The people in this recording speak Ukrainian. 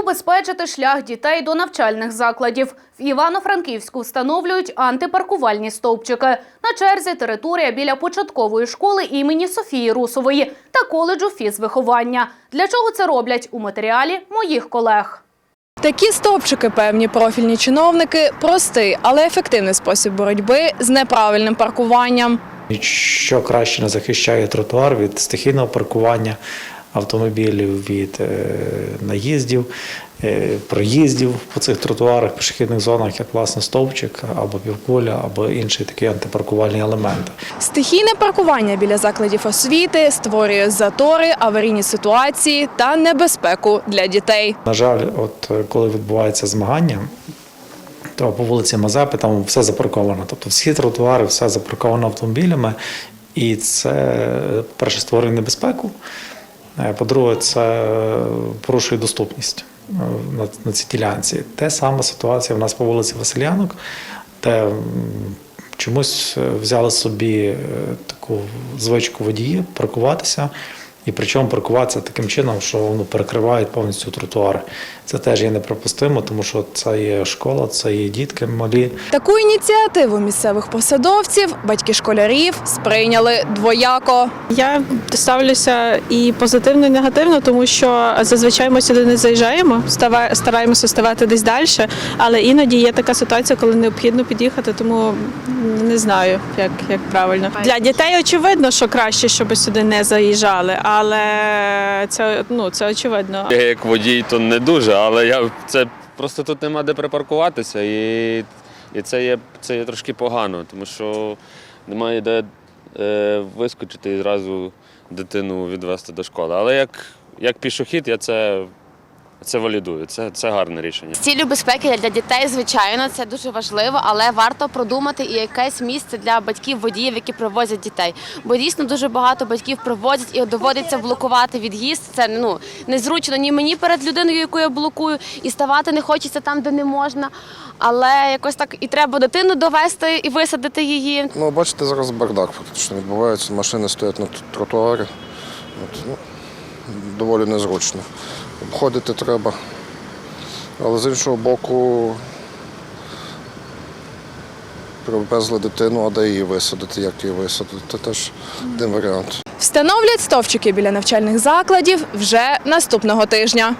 Убезпечити шлях дітей до навчальних закладів. В Івано-Франківську встановлюють антипаркувальні стовпчики. На черзі територія біля початкової школи імені Софії Русової та коледжу фізвиховання. Для чого це роблять у матеріалі моїх колег? Такі стовпчики певні профільні чиновники простий, але ефективний спосіб боротьби з неправильним паркуванням. Що краще не захищає тротуар від стихійного паркування автомобілів, від е, наїздів, е, проїздів по цих тротуарах, пішохідних зонах, як власне стовпчик або півкуля, або інший такий антипаркувальний елемент. Стихійне паркування біля закладів освіти створює затори, аварійні ситуації та небезпеку для дітей. На жаль, от коли відбувається змагання, то по вулиці Мазепи там все запарковано. Тобто всі тротуари, все запарковано автомобілями, і це, перше, створює небезпеку. Е, По-друге, це е, порушує доступність е, на, цій ділянці. Те сама ситуація в нас по вулиці Василянок, де чомусь взяли собі таку звичку водії паркуватися. І причому паркуватися таким чином, що воно перекривають повністю тротуари. Це теж є неприпустимо, тому що це є школа, це є дітки малі. Таку ініціативу місцевих посадовців, батьки школярів сприйняли двояко. Я ставлюся і позитивно, і негативно, тому що зазвичай ми сюди не заїжджаємо, става- стараємося ставати десь далі, але іноді є така ситуація, коли необхідно під'їхати, тому не знаю, як, як правильно. Для дітей очевидно, що краще, щоб сюди не заїжджали, але це, ну, це очевидно. Я як водій, то не дуже, але я це просто тут нема де припаркуватися, і, і це, є, це є трошки погано, тому що немає де е, вискочити і зразу дитину відвести до школи. Але як, як пішохід, я це, це валідую. Це, це гарне рішення. З ціллю безпеки для дітей, звичайно, це дуже важливо, але варто продумати і якесь місце для батьків водіїв, які привозять дітей. Бо дійсно дуже багато батьків привозять і доводиться блокувати від'їзд. Це ну незручно ні мені перед людиною, яку я блокую, і ставати не хочеться там, де не можна. Але якось так і треба дитину довести і висадити її. Ну, бачите, зараз бардак фактично відбувається. Машини стоять на тротуарі. От, ну, доволі незручно. Обходити треба. Але з іншого боку, привезли дитину, а де її висадити, як її висадити, це теж один варіант. Встановлять стовчики біля навчальних закладів вже наступного тижня.